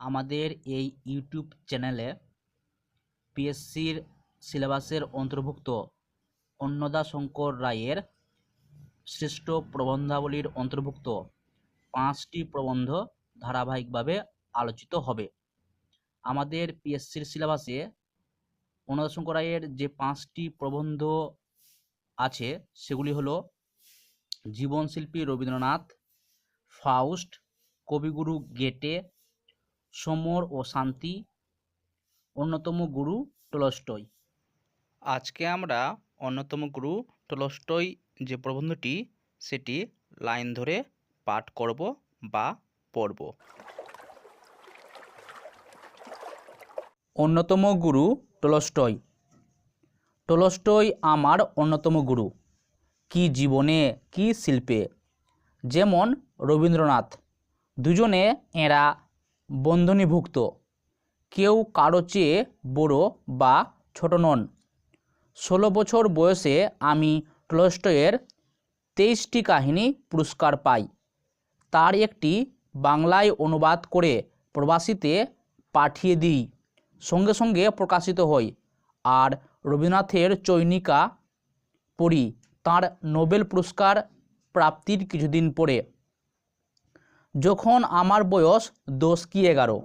আমাদের এই ইউটিউব চ্যানেলে পিএসসির সিলেবাসের অন্তর্ভুক্ত অন্নদা শঙ্কর রায়ের শ্রেষ্ঠ প্রবন্ধাবলীর অন্তর্ভুক্ত পাঁচটি প্রবন্ধ ধারাবাহিকভাবে আলোচিত হবে। আমাদের পিএসসির সিলেবাসে অন্নদা শঙ্কর রায়ের যে পাঁচটি প্রবন্ধ আছে, সেগুলি হলো জীবনশিল্পী রবীন্দ্রনাথ ফাউস্ট কবিগুরু গেটে সমর ও শান্তি অন্যতম গুরু টলস্টয়। আজকে আমরা অন্যতম গুরু টলস্টয় যে প্রবন্ধটি, সেটি লাইন ধরে পাঠ করব বা পড়ব। অন্যতম গুরু টলস্টয়। টলস্টয় আমার অন্যতম গুরু। কি জীবনে কি শিল্পে? যেমন রবীন্দ্রনাথ। দুজনে এরা বন্ধনীভুক্ত। কেউ কারও চেয়ে বড় বা ছোট নন। ষোলো বছর বয়সে আমি টলস্টয়ের তেইশটি কাহিনী পুরস্কার পাই। তার একটি বাংলায় অনুবাদ করে প্রবাসীতে পাঠিয়ে দিই। সঙ্গে সঙ্গে প্রকাশিত হয় আর রবীন্দ্রনাথের চৈনিকা পড়ি। তার নোবেল পুরস্কার প্রাপ্তির কিছুদিন পরে। যখন আমার বয়স দশ কি এগারো।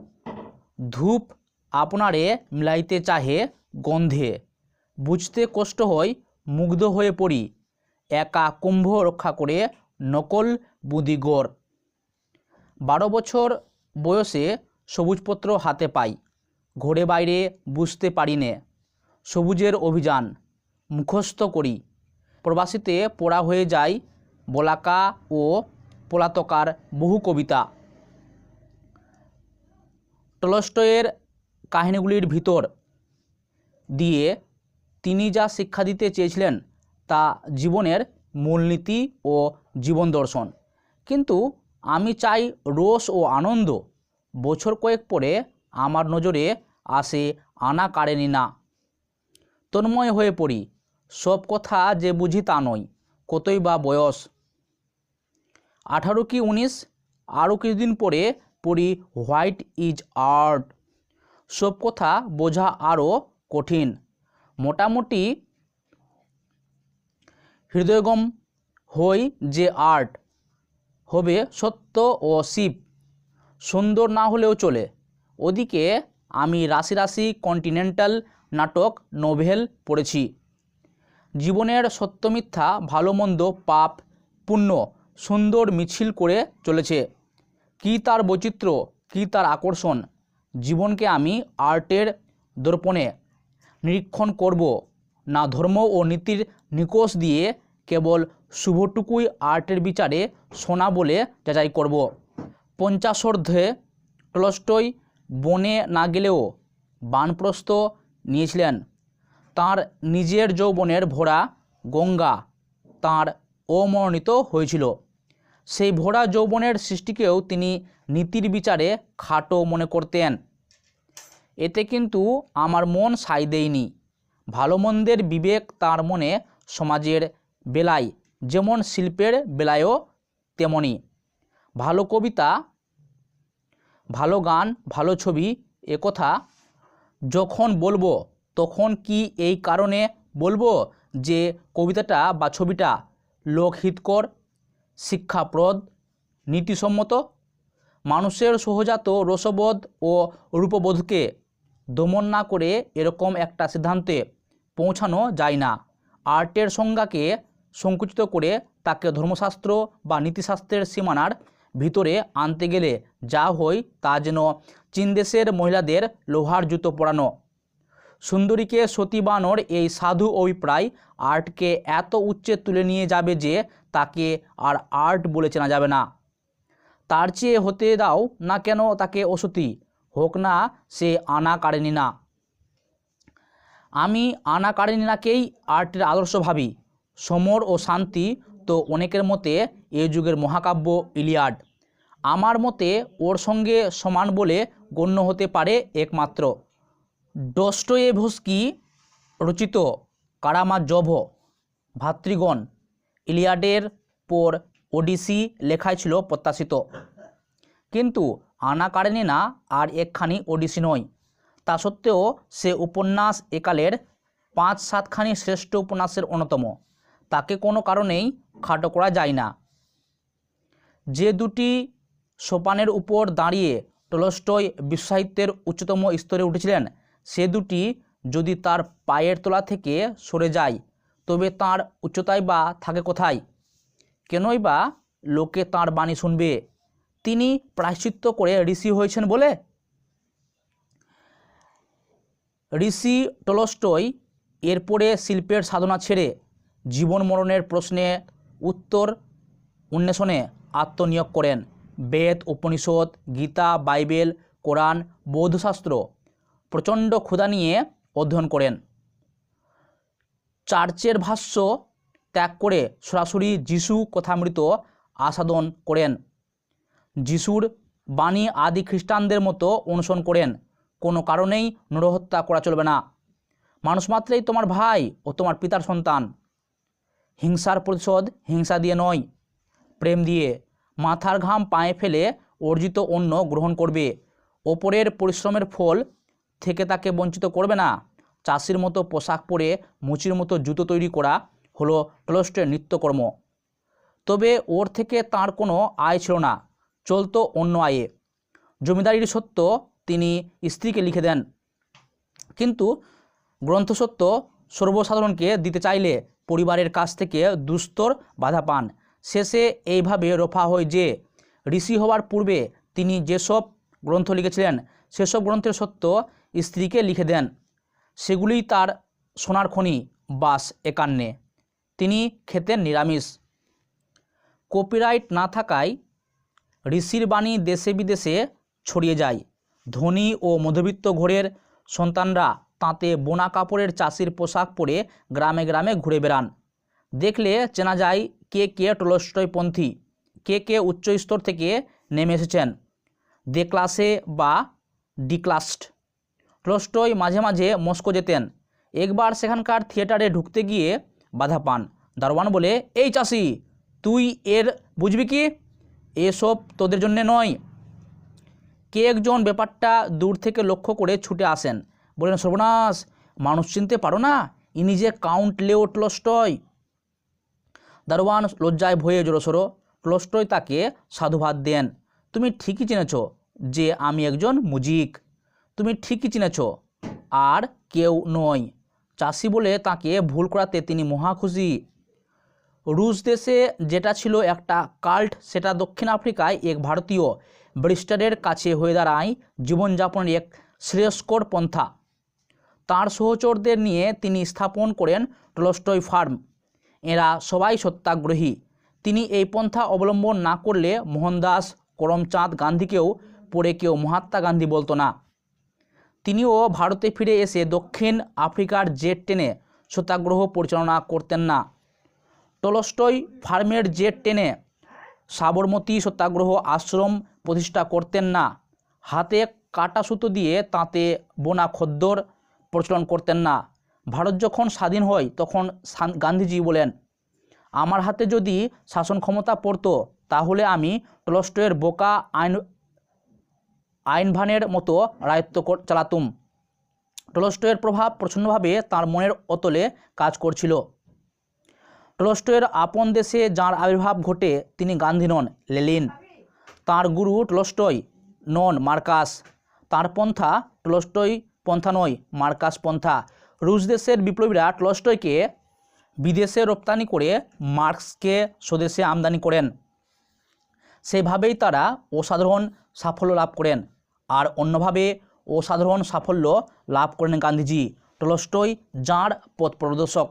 ধূপ আপনারে মিলাইতে চাহে গন্ধে। বুঝতে কষ্ট হয়, মুগ্ধ হয়ে পড়ি। একা কুম্ভ রক্ষা করে নকল বুদিগর বারো বছর বয়সে সবুজপত্র হাতে পাই। ঘরে বাইরে বুঝতে পারি নে। সবুজের অভিযান মুখস্থ করি। প্রবাসীতে পড়া হয়ে যায় বলাকা ও পলাতকার বহু কবিতা। টলস্টয়ের কাহিনীগুলির ভিতর দিয়ে তিনি যা শিক্ষা দিতে চেয়েছিলেন তা জীবনের মূলনীতি ও জীবন দর্শন। কিন্তু আমি চাই রোষ ও আনন্দ, বছর কয়েক পরে আমার নজরে আসে আনা কাড়েনি না। তন্ময় হয়ে পড়ি, সব কথা যে বুঝি তা নয়, কতই বা বয়স। আঠারো কি উনিশ? আরও কিছুদিন পরে পড়ি হোয়াইট ইজ আর্ট। সব কথা বোঝা আরও কঠিন। মোটামুটি হৃদয়গম হই যে আর্ট। হবে সত্য ও শিব। সুন্দর না হলেও চলে। ওদিকে আমি রাশি রাশি কন্টিনেন্টাল নাটক, নোভেল পড়েছি। জীবনের সত্য মিথ্যা, ভালো মন্দ, পাপ, পুণ্য সুন্দর মিছিল করে চলেছে। কি তার বৈচিত্র্য, কি তার আকর্ষণ? জীবনকে আমি আর্টের দর্পণে নিরীক্ষণ করব। না ধর্ম ও নীতির নিকোষ দিয়ে কেবল শুভটুকুই আর্টের বিচারে সোনা বলে যাচাই করব। পঞ্চাশোর্ধ্বে টলস্টয় বনে না গেলেও বানপ্রস্থ নিয়েছিলেন। তার নিজের যৌবনের ভরা গঙ্গা তার অমনোনীত হয়েছিল। সেই ভরা যৌবনের সৃষ্টিকেও তিনি নীতির বিচারে খাটো মনে করতেন। এতে কিন্তু আমার মন সাই দেয়নি। ভালো মন্দের বিবেক তার মনে সমাজের বেলায়, যেমন শিল্পের বেলায়ও তেমনি। ভালো কবিতা, ভালো গান, ভালো ছবি একথা যখন বলব, তখন কি এই কারণে বলব যে কবিতাটা বা ছবিটা লোকহিতকর শিক্ষাপ্রদ, নীতিসম্মত, মানুষের সহজাত রসবোধ ও রূপবোধকে দমন না করে এরকম একটা সিদ্ধান্তে পৌঁছানো যায় না। আর্টের সংজ্ঞাকে সংকুচিত করে তাকে ধর্মশাস্ত্র বা নীতিশাস্ত্রের সীমানার ভিতরে আনতে গেলে যা হয় তা যেন চীন দেশের মহিলাদের লোহার জুতো পরানো সুন্দরীকে সতী বানর এই সাধু অভিপ্রায় আর্টকে এত উচ্চে তুলে নিয়ে যাবে যে তাকে আর আর্ট বলে চেনা যাবে না। তার চেয়ে হতে দাও না কেন তাকে অসতী, হোক না সে আনা কাড়েনি না। আমি আনা কাড়েনি নাকেই আর্টের আদর্শ ভাবি। সমর ও শান্তি তো অনেকের মতে এ যুগের মহাকাব্য ইলিয়াড। আমার মতে ওর সঙ্গে সমান বলে গণ্য হতে পারে একমাত্র। ডস্টয়েভস্কি রচিত কারামা কারামাজভ ভাতৃগণ, ইলিয়াডের পর ওডিসি লেখাই ছিল প্রত্যাশিত। কিন্তু আনা কারেনিনা আর একখানি ওডিসি নয়। তা সত্ত্বেও সে উপন্যাস একালের পাঁচ সাতখানি শ্রেষ্ঠ উপন্যাসের অন্যতম। তাকে কোনো কারণেই খাটো করা যায় না। যে দুটি সোপানের উপর দাঁড়িয়ে টলস্টয় বিশ্বসাহিত্যের উচ্চতম স্তরে উঠেছিলেন সে দুটি যদি তার পায়ের তলা থেকে সরে যায়, তবে তার উচ্চতায় বা থাকে কোথায়? কেনই বা লোকে তাঁর বাণী শুনবে? তিনি প্রায়শ্চিত্ত করে ঋষি হয়েছেন বলে? ঋষি টলস্টয় এরপরে শিল্পের সাধনা ছেড়ে জীবন মরণের প্রশ্নে উত্তর উন্বেষণে আত্মনিয়োগ করেন। বেদ, উপনিষদ, গীতা, বাইবেল, কোরআন, বৌদ্ধশাস্ত্র প্রচণ্ড ক্ষুধা নিয়ে অধ্যয়ন করেন। চার্চের ভাষ্য ত্যাগ করে সরাসরি যিশু কথামৃত আসাদন করেন। যিশুর বাণী আদি খ্রিস্টানদের মতো অনুসরণ করেন। কোনো কারণেই নরহত্যা করা চলবে না। মানুষ মাত্রেই তোমার ভাই ও তোমার পিতার সন্তান। হিংসার প্রতিশোধ হিংসা দিয়ে নয়। প্রেম দিয়ে মাথার ঘাম পায়ে ফেলে অর্জিত অন্য গ্রহণ করবে। ওপরের পরিশ্রমের ফল থেকে তাকে বঞ্চিত করবে না। চাষির মতো পোশাক পরে মুচির মতো জুতো তৈরি করা হলো টলস্টের নিত্যকর্ম। তবে ওর থেকে তার কোনো আয় ছিল না, চলতো অন্য আয়ে। জমিদারির সত্য তিনি স্ত্রীকে লিখে দেন। কিন্তু গ্রন্থসত্য সর্বসাধারণকে দিতে চাইলে পরিবারের কাছ থেকে দুস্তর বাধা পান। শেষে এইভাবে রফা হয় যে, ঋষি হওয়ার পূর্বে তিনি যেসব গ্রন্থ লিখেছিলেন, সেসব গ্রন্থের সত্য স্ত্রীকে লিখে দেন সেগুলিই তার সোনার খনি বাস একান্নে। তিনি খেতেন নিরামিষ। কপিরাইট না থাকায় ঋষির বাণী দেশে বিদেশে ছড়িয়ে যায়। ধনী ও মধ্যবিত্ত ঘরের সন্তানরা তাঁতে বোনা কাপড়ের চাষির পোশাক পরে গ্রামে গ্রামে ঘুরে বেড়ান। দেখলে চেনা যায় কে কে টলস্টয় পন্থী কে কে উচ্চ স্তর থেকে নেমে এসেছেন। দে ক্লাসে বা ডি ক্লাসড। টলস্টয় মাঝে মাঝে মস্কো যেতেন। একবার সেখানকার থিয়েটারে ঢুকতে গিয়ে বাধা পান। দারোয়ান বলে, এই চাষি, তুই এর বুঝবি কি? এসব তোদের জন্যে নয়। কে একজন ব্যাপারটা দূর থেকে লক্ষ্য করে ছুটে আসেন। বলেন, সর্বনাশ, মানুষ চিনতে পারো না? ইনি যে কাউন্ট লেও টলস্টয়। দারোয়ান লজ্জায় ভয়ে জোরসোরো। টলস্টয় তাকে সাধুবাদ দেন। তুমি ঠিকই চিনেছ যে আমি একজন মুজিক। তুমি ঠিকই চিনেছ। আর কেউ নয়। চাষি বলে তাকে ভুল করাতে তিনি মহাখুশি রুশ দেশে যেটা ছিল একটা কাল্ট, সেটা দক্ষিণ আফ্রিকায় এক ভারতীয় ব্রিস্টারের কাছে হয়ে দাঁড়ায় জীবনযাপনের এক শ্রেয়স্কর পন্থা। তার সহচরদের নিয়ে তিনি স্থাপন করেন টলস্টয় ফার্ম। এরা সবাই সত্যাগ্রহী। তিনি এই পন্থা অবলম্বন না করলে মোহনদাস করমচাঁদ গান্ধীকেও পড়ে কেউ মহাত্মা গান্ধী বলতো না। তিনিও ভারতে ফিরে এসে দক্ষিণ আফ্রিকার জেট টেনে সত্যাগ্রহ পরিচালনা করতেন না। টলস্টয় ফার্মের জেট টেনে সাবরমতী সত্যাগ্রহ আশ্রম প্রতিষ্ঠা করতেন না। হাতে কাটা সুতো দিয়ে তাঁতে বোনা খদ্দর প্রচলন করতেন না। ভারত যখন স্বাধীন হয়, তখন গান্ধীজি বলেন, আমার হাতে যদি শাসন ক্ষমতা পড়তো, তাহলে আমি টলস্টয়ের বোকা আইন আইনভানের মতো রায়ত্ব চালাতুম। টলস্টয়ের প্রভাব প্রচণ্ডভাবে তার মনের অতলে কাজ করছিল। টলস্টয়ের আপন দেশে যাঁর আবির্ভাব ঘটে, তিনি গান্ধী নন, লেলিন। তাঁর গুরু টলস্টয় নন, মার্কাস। তাঁর পন্থা টলস্টয় পন্থা নয়, মার্কাস পন্থা। রুশ দেশের বিপ্লবীরা টলস্টয়কে বিদেশে রপ্তানি করে মার্কসকে স্বদেশে আমদানি করেন। সেভাবেই তারা অসাধারণ সাফল্য লাভ করেন। আর অন্যভাবে অসাধারণ সাফল্য লাভ করেন গান্ধীজি। টলস্টয় যাঁর পথ প্রদর্শক।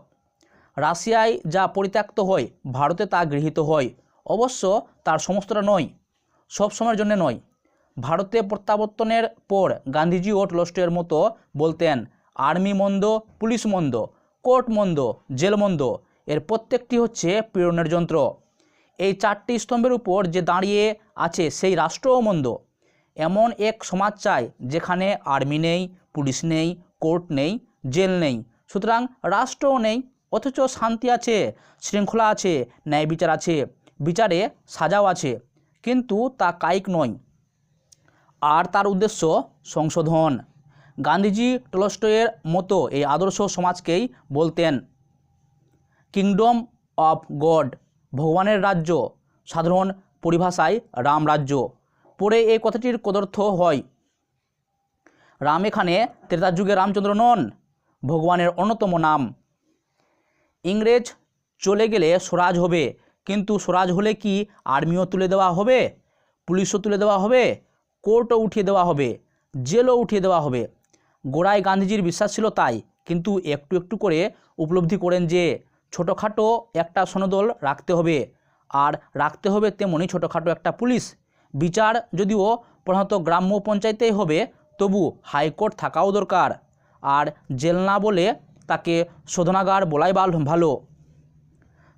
রাশিয়ায় যা পরিত্যক্ত হয়, ভারতে তা গৃহীত হয়। অবশ্য তার সমস্তটা নয়, সব সময়ের জন্য নয়। ভারতে প্রত্যাবর্তনের পর গান্ধীজি ও টলস্টয়ের মতো বলতেন, আর্মি মন্দ, পুলিশ মন্দ, কোর্ট মন্দ, জেল মন্দ, এর প্রত্যেকটি হচ্ছে পীড়নের যন্ত্র। এই চারটি স্তম্ভের উপর যে দাঁড়িয়ে আছে সেই রাষ্ট্রও মন্দ। এমন এক সমাজ চাই যেখানে আর্মি নেই, পুলিশ নেই, কোর্ট নেই, জেল নেই। সুতরাং রাষ্ট্রও নেই, অথচ শান্তি আছে, শৃঙ্খলা আছে, ন্যায় বিচার আছে, বিচারে সাজাও আছে। কিন্তু তা কায়িক নয়। আর তার উদ্দেশ্য সংশোধন। গান্ধীজি টলস্টয়ের মতো এই আদর্শ সমাজকেই বলতেন, কিংডম অফ গড, ভগবানের রাজ্য, সাধারণ পরিভাষায় রাম রাজ্য। পরে এই কথাটির কদর্থ হয়। রাম এখানে ত্রেতার যুগে রামচন্দ্র নন, ভগবানের অন্যতম নাম। ইংরেজ চলে গেলে স্বরাজ হবে, কিন্তু স্বরাজ হলে কি আর্মিও তুলে দেওয়া হবে, পুলিশও তুলে দেওয়া হবে, কোর্টও উঠিয়ে দেওয়া হবে, জেলও উঠিয়ে দেওয়া হবে? গোড়ায় গান্ধীজির বিশ্বাস ছিল তাই, কিন্তু একটু একটু করে উপলব্ধি করেন যে ছোটোখাটো একটা সনদল রাখতে হবে, আর রাখতে হবে তেমনি ছোটোখাটো একটা পুলিশ। বিচার যদিও প্রধানত গ্রাম্য পঞ্চায়েতেই হবে, তবু হাইকোর্ট থাকাও দরকার। আর জেল না বলে তাকে শোধনাগার বলাই ভাল- ভালো।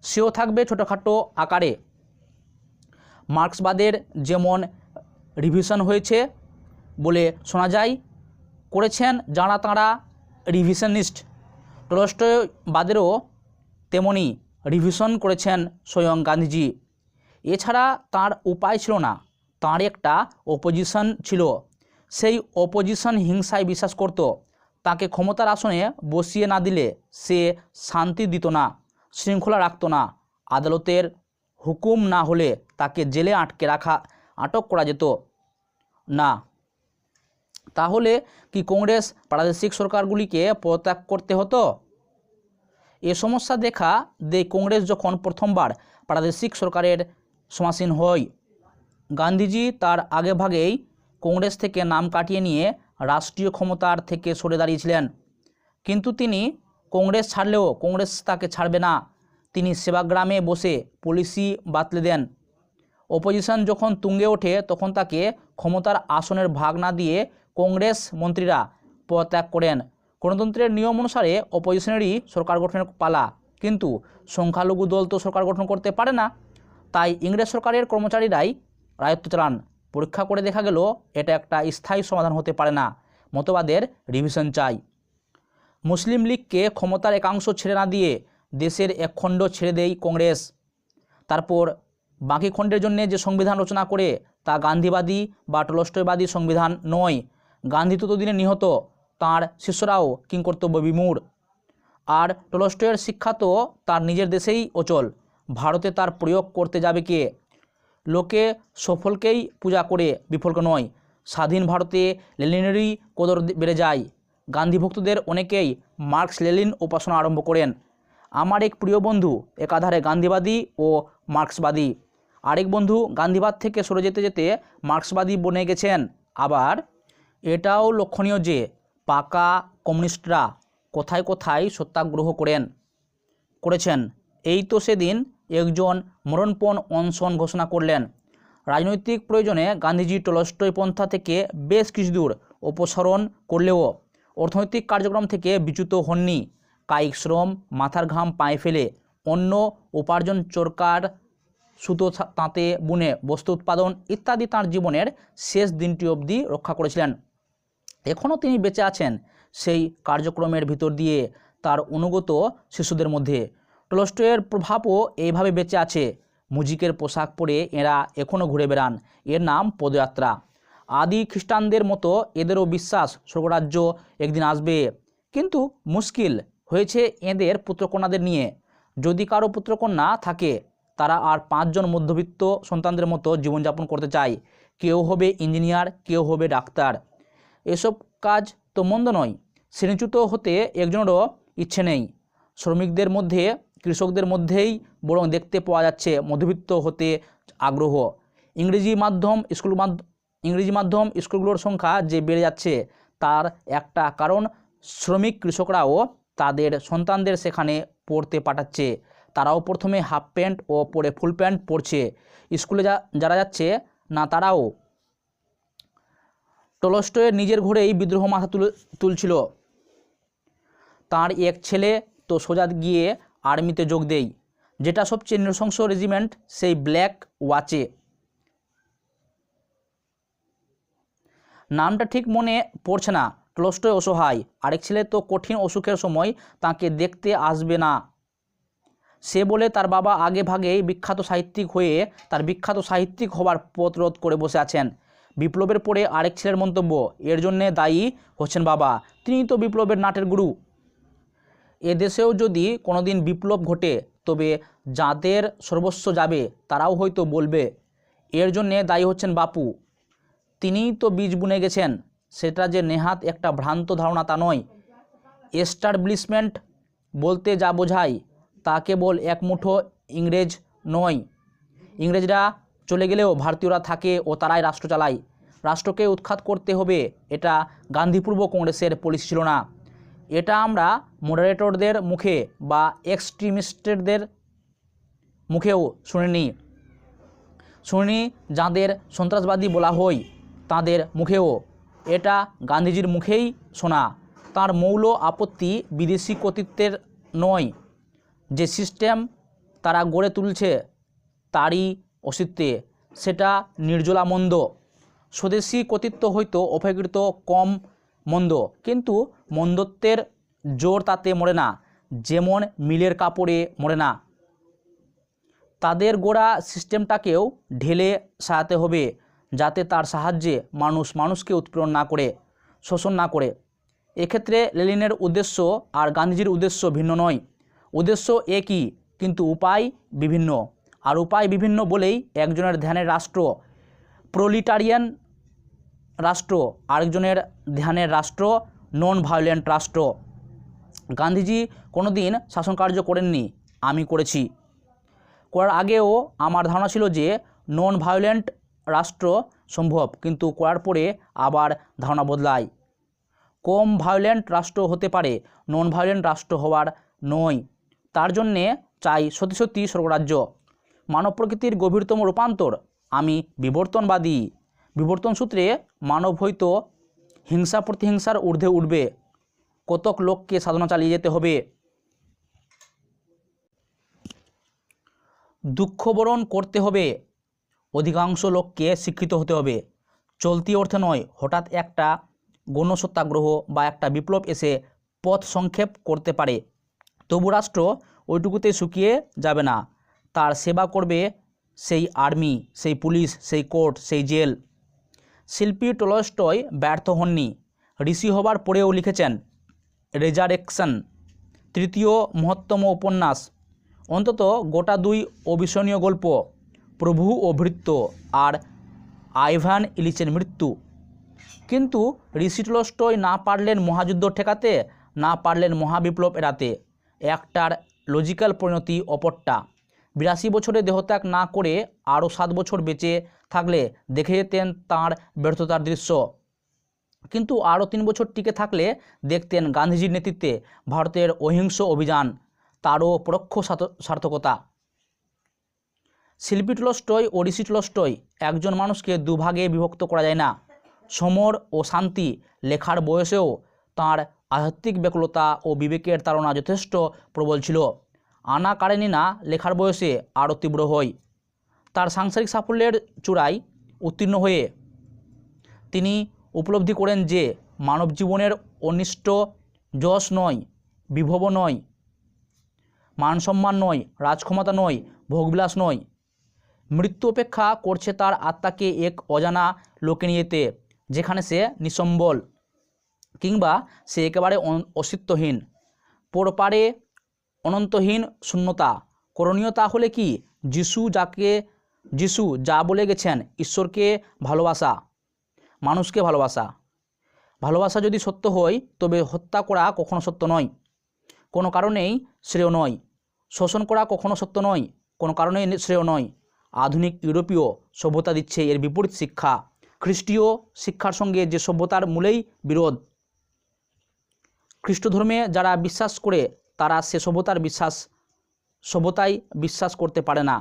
সেও থাকবে ছোটোখাটো আকারে। মার্ক্সবাদের যেমন রিভিশন হয়েছে বলে শোনা যায়, করেছেন যাঁরা তাঁরা রিভিশনিস্ট। টলস্টয়বাদেরও তেমনি রিভিশন করেছেন স্বয়ং গান্ধীজি। এছাড়া তার উপায় ছিল না। তাঁর একটা অপোজিশন ছিল। সেই অপোজিশন হিংসায় বিশ্বাস করত। তাকে ক্ষমতার আসনে বসিয়ে না দিলে সে শান্তি দিত না, শৃঙ্খলা রাখত না। আদালতের হুকুম না হলে তাকে জেলে আটকে রাখা, আটক করা যেত না। তাহলে কি কংগ্রেস প্রাদেশিক সরকারগুলিকে পদত্যাগ করতে হতো? এ সমস্যা দেখা দেয় কংগ্রেস যখন প্রথমবার প্রাদেশিক সরকারের সমাসীন হয়। গান্ধীজি তার আগেভাগেই কংগ্রেস থেকে নাম কাটিয়ে নিয়ে রাষ্ট্রীয় ক্ষমতার থেকে সরে দাঁড়িয়েছিলেন। কিন্তু তিনি কংগ্রেস ছাড়লেও কংগ্রেস তাকে ছাড়বে না। তিনি সেবাগ্রামে বসে পলিসি বাতলে দেন। অপোজিশন যখন তুঙ্গে ওঠে, তখন তাকে ক্ষমতার আসনের ভাগ না দিয়ে কংগ্রেস মন্ত্রীরা পদত্যাগ করেন। গণতন্ত্রের নিয়ম অনুসারে অপোজিশনেরই সরকার গঠনের পালা। কিন্তু সংখ্যালঘু দল তো সরকার গঠন করতে পারে না। তাই ইংরেজ সরকারের কর্মচারীরাই রায়ত্ব চালান। পরীক্ষা করে দেখা গেল, এটা একটা স্থায়ী সমাধান হতে পারে না। মতবাদের রিভিশন চাই। মুসলিম লীগকে ক্ষমতার একাংশ ছেড়ে না দিয়ে দেশের এক খণ্ড ছেড়ে দেয় কংগ্রেস। তারপর বাকি খণ্ডের জন্য যে সংবিধান রচনা করে, তা গান্ধীবাদী বা টলস্টয়বাদী সংবিধান নয়। গান্ধী ততদিনে নিহত, তাঁর শিষ্যরাও কিংকর্তব্য বিমূঢ়। আর টলস্টয়ের শিক্ষা তো তার নিজের দেশেই অচল, ভারতে তার প্রয়োগ করতে যাবে কে? লোকে সফলকেই পূজা করে বিফলকে নয়। স্বাধীন ভারতে লেলিনেরই কদর বেড়ে যায়। গান্ধী ভক্তদের অনেকেই মার্কস লেলিন উপাসনা আরম্ভ করেন। আমার এক প্রিয় বন্ধু, একাধারে গান্ধীবাদী ও মার্ক্সবাদী। আরেক বন্ধু গান্ধীবাদ থেকে সরে যেতে যেতে মার্ক্সবাদী বনে গেছেন। আবার এটাও লক্ষণীয় যে পাকা কমিউনিস্টরা কোথায় কোথায় সত্যাগ্রহ করেন, করেছেন। এই তো সেদিন একজন মরণপণ অনশন ঘোষণা করলেন। রাজনৈতিক প্রয়োজনে গান্ধীজি টলস্টয় পন্থা থেকে বেশ কিছু দূর অপসরণ করলেও অর্থনৈতিক কার্যক্রম থেকে বিচ্যুত হননি। কায়িক শ্রম, মাথার ঘাম পায়ে ফেলে অন্য উপার্জন, চরকার, সুতো তাঁতে, বুনে বস্তু উৎপাদন ইত্যাদি তাঁর জীবনের শেষ দিনটি অবধি রক্ষা করেছিলেন। এখনও তিনি বেঁচে আছেন সেই কার্যক্রমের ভিতর দিয়ে তার অনুগত শিশুদের মধ্যে। টলস্টয়ের প্রভাবও এইভাবে বেঁচে আছে। মুজিকের পোশাক পরে এরা এখনও ঘুরে বেড়ান। এর নাম পদযাত্রা। আদি খ্রিস্টানদের মতো এদেরও বিশ্বাস স্বর্গরাজ্য একদিন আসবে। কিন্তু মুশকিল হয়েছে এদের পুত্রকন্যাদের নিয়ে। যদি কারও পুত্রকন্যা থাকে, তারা আর পাঁচজন মধ্যবিত্ত সন্তানদের মতো জীবনযাপন করতে চায়। কেউ হবে ইঞ্জিনিয়ার, কেউ হবে ডাক্তার। এসব কাজ তো মন্দ নয়। শ্রেণীচ্যুত হতে একজনেরও ইচ্ছে নেই। শ্রমিকদের মধ্যে কৃষকদের মধ্যেই বরং দেখতে পাওয়া যাচ্ছে মধ্যবিত্ত হতে আগ্রহ। ইংরেজি মাধ্যম স্কুল মাধ্য ইংরেজি মাধ্যম স্কুলগুলোর সংখ্যা যে বেড়ে যাচ্ছে তার একটা কারণ, শ্রমিক কৃষকরাও তাদের সন্তানদের সেখানে পড়তে পাঠাচ্ছে। তারাও প্রথমে হাফ প্যান্ট ও পরে ফুল প্যান্ট পরছে। স্কুলে যা, যারা যাচ্ছে না তারাও টলস্টয়ের নিজের ঘরেই বিদ্রোহ মাথা তুলে, তুলছিল। তার এক ছেলে তো সোজা গিয়ে আর্মিতে যোগ দেই। যেটা সবচেয়ে নৃশংস রেজিমেন্ট সেই ব্ল্যাক ওয়াচে। নামটা ঠিক মনে পড়ছে না টলস্টয় অসহায়। আরেক ছেলে তো কঠিন অসুখের সময় তাকে দেখতে আসবে না। সে বলে তার বাবা আগে ভাগেই বিখ্যাত সাহিত্যিক হয়ে তার বিখ্যাত সাহিত্যিক হবার পথ রোধ করে বসে আছেন। বিপ্লবের পরে আরেক ছেলের মন্তব্য, এর জন্যে দায়ী হচ্ছেন বাবা। তিনি তো বিপ্লবের নাটের গুরু। এদেশেও যদি কোনোদিন বিপ্লব ঘটে, তবে যাদের সর্বস্ব যাবে, তারাও হয়তো বলবে, এর জন্যে দায়ী হচ্ছেন বাপু। তিনিই তো বীজ বুনে গেছেন, সেটা যে নেহাত একটা ভ্রান্ত ধারণা তা নয়। এস্টাবলিশমেন্ট বলতে যা বোঝায়, তা কেবল এক মুঠো ইংরেজ নয়। ইংরেজরা চলে গেলেও ভারতীয়রা থাকে ও তারাই রাষ্ট্র চালায়। রাষ্ট্রকে উৎখাত করতে হবে, এটা গান্ধীপূর্ব কংগ্রেসের পলিসি ছিল না। এটা আমরা মডারেটরদের মুখে বা এক্সট্রিমিস্টদের মুখেও শুনিনি। শুনিনি যাদের সন্ত্রাসবাদী বলা হয় তাদের মুখেও। এটা গান্ধীজির মুখেই শোনা। তার মৌল আপত্তি বিদেশি কর্তৃত্বের নয়। যে সিস্টেম তারা গড়ে তুলছে, তারই অস্তিত্বে। সেটা নির্জলা মন্দ। স্বদেশি কর্তৃত্ব হয়তো অপেক্ষিত কম মন্দ। কিন্তু মন্দত্বের জোর তাতে মরে না, যেমন মিলের কাপড়ে মরে না। তাদের গোড়া সিস্টেমটাকেও ঢেলে সাজাতে হবে, যাতে তার সাহায্যে মানুষ মানুষকে উৎপীড়ন না করে, শোষণ না করে। এক্ষেত্রে লেলিনের উদ্দেশ্য আর গান্ধীজির উদ্দেশ্য ভিন্ন নয়। উদ্দেশ্য একই, কিন্তু উপায় বিভিন্ন। আর উপায় বিভিন্ন বলেই একজনের ধ্যানের রাষ্ট্র প্রলিটারিয়ান রাষ্ট্র, আরেকজনের ধ্যানের রাষ্ট্র নন ভায়োলেন্ট রাষ্ট্র। গান্ধীজি কোনো দিন শাসনকার্য করেননি, আমি করেছি। করার আগেও আমার ধারণা ছিল যে নন ভায়োলেন্ট রাষ্ট্র সম্ভব, কিন্তু করার পরে আবার ধারণা বদলায়। কম ভায়োলেন্ট রাষ্ট্র হতে পারে নন ভায়োলেন্ট রাষ্ট্র হওয়ার নয়। তার জন্যে চাই সত্যি সত্যি স্বর্গরাজ্য। মানব প্রকৃতির গভীরতম রূপান্তর। আমি বিবর্তনবাদী। বিবর্তন সূত্রে মানব হয়তো হিংসা প্রতিহিংসার ঊর্ধ্বে উঠবে। কতক লোককে সাধনা চালিয়ে যেতে হবে। দুঃখবরণ করতে হবে। অধিকাংশ লোককে শিক্ষিত হতে হবে। চলতি অর্থে নয়, হঠাৎ একটা গণসত্যাগ্রহ বা একটা বিপ্লব এসে পথ সংক্ষেপ করতে পারে। তবু রাষ্ট্র ওইটুকুতে শুকিয়ে যাবে না। তার সেবা করবে সেই আর্মি, সেই পুলিশ, সেই কোর্ট, সেই জেল। শিল্পী টলস্টয় ব্যর্থ হননি। ঋষি হবার পরেও লিখেছেন, রেজারেকশন তৃতীয় মহত্তম উপন্যাস। অন্তত গোটা দুই অবিস্মরণীয় গল্প, প্রভু ও ভৃত্য আর আইভান ইলিচের মৃত্যু। কিন্তু ঋষি টলস্টয় না পারলেন মহাযুদ্ধ ঠেকাতে, না পারলেন মহাবিপ্লব এড়াতে। একটার লজিক্যাল পরিণতি অপরটা। বিরাশি বছরে দেহত্যাগ না করে আরও সাত বছর বেঁচে থাকলে দেখে যেতেন তাঁর ব্যর্থতার দৃশ্য। কিন্তু আরও তিন বছর টিকে থাকলে দেখতেন গান্ধীজির নেতৃত্বে ভারতের অহিংস অভিযান, তারও পরোক্ষ সার্থকতা। শিল্পী টলস্টয় ও ঋষি টলস্টয় একজন মানুষকে দুভাগে বিভক্ত করা যায় না। সমর ও শান্তি লেখার বয়সেও তার আধ্যাত্মিক ব্যাকুলতা ও বিবেকের তাড়না যথেষ্ট প্রবল ছিল। আনা কারেনিনা লেখার বয়সে আরও তীব্র হয় তার সাংসারিক সাফল্যের চূড়ায় উত্তীর্ণ হয়ে তিনি উপলব্ধি করেন যে, মানব জীবনের অনিষ্ট যশ নয়, বিভব নয় মান সম্মান নয়, রাজক্ষমতা নয়, ভোগবিলাস নয়। মৃত্যু অপেক্ষা করছে তার আত্মাকে এক অজানা লোকে নিয়ে যেতে, যেখানে সে নিসম্বল কিংবা সে একেবারে অস্তিত্বহীন পরপারে অনন্তহীন শূন্যতা। করণীয় তা হলে কি? যিশু যাকে যিশু যা বলে গেছেন, ঈশ্বরকে ভালোবাসা, মানুষকে ভালোবাসা। ভালোবাসা যদি সত্য হয়, তবে হত্যা করা কখনো সত্য নয়। কোনো কারণেই শ্রেয় নয়। শোষণ করা কখনো সত্য নয়। কোনো কারণেই শ্রেয় নয়। আধুনিক ইউরোপীয় সভ্যতা দিচ্ছে এর বিপরীত শিক্ষা। খ্রিস্টীয় শিক্ষার সঙ্গে যে সভ্যতার মূলেই বিরোধ। খ্রিস্ট ধর্মে যারা বিশ্বাস করে তারা সে সভ্যতার বিশ্বাস, সভ্যতায় বিশ্বাস করতে পারে না।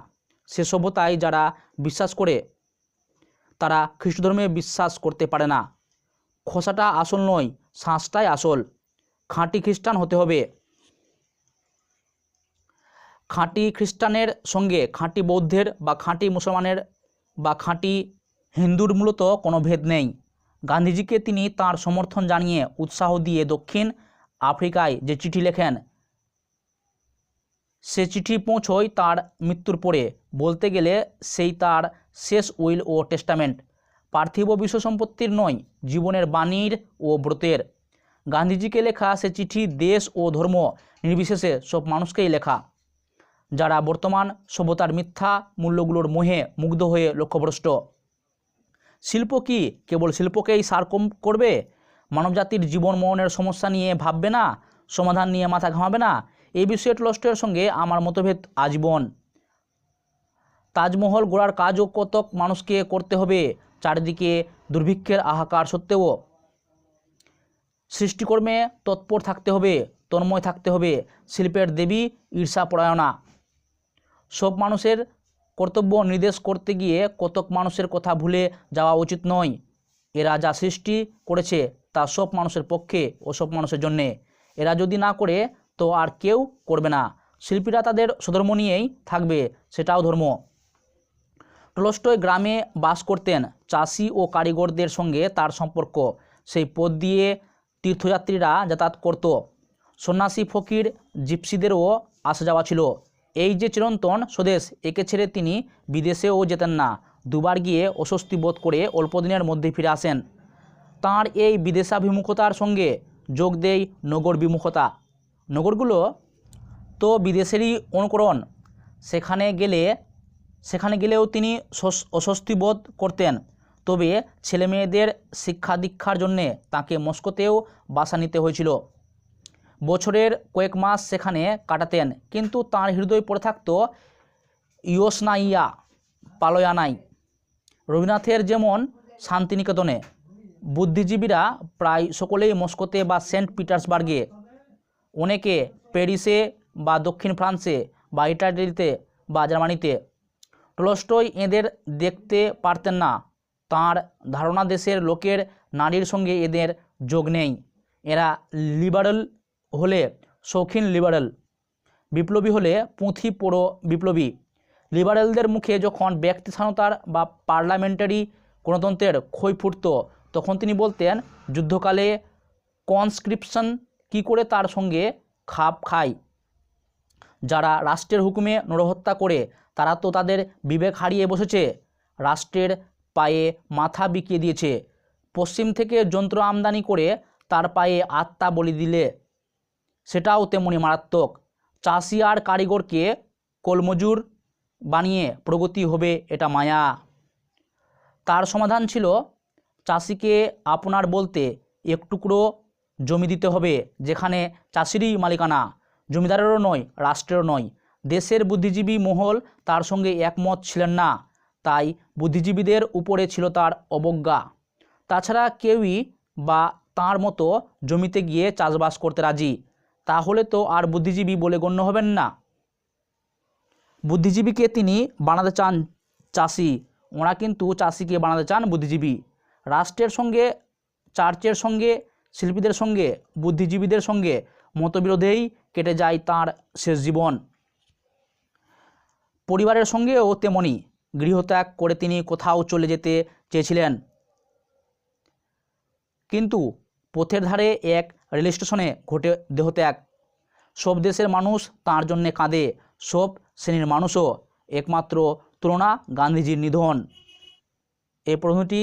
সে সভ্যতায় যারা বিশ্বাস করে, তারা খ্রিস্ট ধর্মে বিশ্বাস করতে পারে না। খোসাটা আসল নয় শ্বাসটাই আসল। খাঁটি খ্রিস্টান হতে হবে। খাঁটি খ্রিস্টানের সঙ্গে খাঁটি বৌদ্ধের বা খাঁটি মুসলমানের বা খাঁটি হিন্দুর মূলত কোনো ভেদ নেই। গান্ধীজিকে তিনি তার সমর্থন জানিয়ে উৎসাহ দিয়ে দক্ষিণ আফ্রিকায় যে চিঠি লেখেন সে চিঠি পৌঁছয় তার মৃত্যুর পরে। বলতে গেলে সেই তার শেষ উইল ও টেস্টামেন্ট। পার্থিব বিশ্ব সম্পত্তির নয়, জীবনের বাণীর ও ব্রতের। গান্ধীজিকে লেখা সে চিঠি দেশ ও ধর্ম, নির্বিশেষে সব মানুষকেই লেখা। যারা বর্তমান সভ্যতার মিথ্যা মূল্যগুলোর মোহে মুগ্ধ হয়ে লক্ষ্যভ্রষ্ট। শিল্প কি? কেবল শিল্পকেই সার কম করবে? মানবজাতির জীবন মরণের সমস্যা নিয়ে ভাববে না? সমাধান নিয়ে মাথা ঘামাবে না? এই বিষয়ে টলস্টয়ের সঙ্গে আমার মতভেদ আজীবন। তাজমহল গোড়ার কাজও কতক মানুষকে করতে হবে, চারিদিকে দুর্ভিক্ষের হাহাকার সত্ত্বেও। সৃষ্টিকর্মে তৎপর থাকতে হবে, তন্ময় থাকতে হবে, শিল্পের দেবী ঈর্ষাপরায়ণা সব মানুষের কর্তব্য নির্দেশ করতে গিয়ে কতক মানুষের কথা ভুলে যাওয়া উচিত নয়। এরা যা সৃষ্টি করেছে তা সব মানুষের পক্ষে ও সব মানুষের জন্যে। এরা যদি না করে তো আর কেউ করবে না। শিল্পীরা তাদের স্বধর্ম নিয়েই থাকবে, সেটাও ধর্ম। টলস্টয় গ্রামে বাস করতেন চাষি ও কারিগরদের সঙ্গে তার সম্পর্ক। সেই পথ দিয়ে তীর্থযাত্রীরা যাতায়াত করত। সন্ন্যাসী ফকির জিপসিদেরও আসা যাওয়া ছিল। এই যে চিরন্তন স্বদেশ, একে ছেড়ে তিনি বিদেশেও যেতেন না। দুবার গিয়ে অস্বস্তি বোধ করে অল্প দিনের মধ্যে ফিরে আসেন। তাঁর এই বিদেশাভিমুখতার সঙ্গে যোগ দেয় নগর বিমুখতা নগরগুলো তো বিদেশেরই অনুকরণ। সেখানে গেলে, সেখানে গেলেও তিনি স্বস- অস্বস্তি বোধ করতেন। তবে ছেলেমেয়েদের শিক্ষা দীক্ষার জন্যে তাকে মস্কোতেও বাসা নিতে হয়েছিল। বছরের কয়েক মাস সেখানে কাটাতেন, কিন্তু তাঁর হৃদয় পড়ে থাকত ইয়োসনাইয়া পালয়ানাই। রবীন্দ্রনাথের যেমন শান্তিনিকেতনে, বুদ্ধিজীবীরা প্রায় সকলেই মস্কোতে বা সেন্ট পিটার্সবার্গে অনেকে প্যারিসে বা দক্ষিণ ফ্রান্সে বা ইটালিতে বা জার্মানিতে। টলস্টয় এদের দেখতে পারতেন না। তাঁর ধারণা, দেশের লোকের নারীর সঙ্গে এদের যোগ নেই। এরা লিবারেল হলে শৌখিন লিবারেল, বিপ্লবী হলে পুঁথি পোড়ো বিপ্লবী। লিবারেলদের মুখে যখন ব্যক্তি স্বাধীনতার বা পার্লামেন্টারি গণতন্ত্রের খই ফুটত তখন তিনি বলতেন, যুদ্ধকালে কনস্ক্রিপশন কি করে তার সঙ্গে খাপ খায়? যারা রাষ্ট্রের হুকুমে নরহত্যা করে, তারা তো তাদের বিবেক হারিয়ে বসেছে, রাষ্ট্রের পায়ে মাথা বিকিয়ে দিয়েছে। পশ্চিম থেকে যন্ত্র আমদানি করে তার পায়ে আত্মা বলি দিলে। সেটাও তেমনি মারাত্মক। চাষি আর কারিগরকে কলমজুর বানিয়ে প্রগতি হবে এটা মায়া। তার সমাধান ছিল, চাষিকে আপনার বলতে এক টুকরো জমি দিতে হবে, যেখানে চাষিরই মালিকানা, জমিদারেরও নয়, রাষ্ট্রেরও নয়। দেশের বুদ্ধিজীবী মহল তার সঙ্গে একমত ছিলেন না, তাই বুদ্ধিজীবীদের উপরে ছিল তার অবজ্ঞা। তাছাড়া কেউই বা তার মতো জমিতে গিয়ে চাষবাস করতে রাজি, তাহলে তো আর বুদ্ধিজীবী বলে গণ্য হবেন না। বুদ্ধিজীবীকে তিনি বানাতে চান চাষি, ওরা কিন্তু চাষিকে বানাতে চান বুদ্ধিজীবী। রাষ্ট্রের সঙ্গে, চার্চের সঙ্গে শিল্পীদের সঙ্গে, বুদ্ধিজীবীদের সঙ্গে মতবিরোধেই কেটে যায় তার শেষ জীবন। পরিবারের সঙ্গেও তেমনি গৃহত্যাগ করে তিনি কোথাও চলে যেতে চেয়েছিলেন। কিন্তু পথের ধারে এক রেল স্টেশনে ঘটে দেহত্যাগ। সব দেশের মানুষ তাঁর জন্যে কাঁদে, সব শ্রেণির মানুষও একমাত্র তুলনা গান্ধীজির নিধন। এই প্রশ্নটি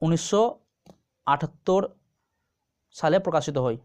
উনিশশো আটাত্তর সালে প্রকাশিত হয়।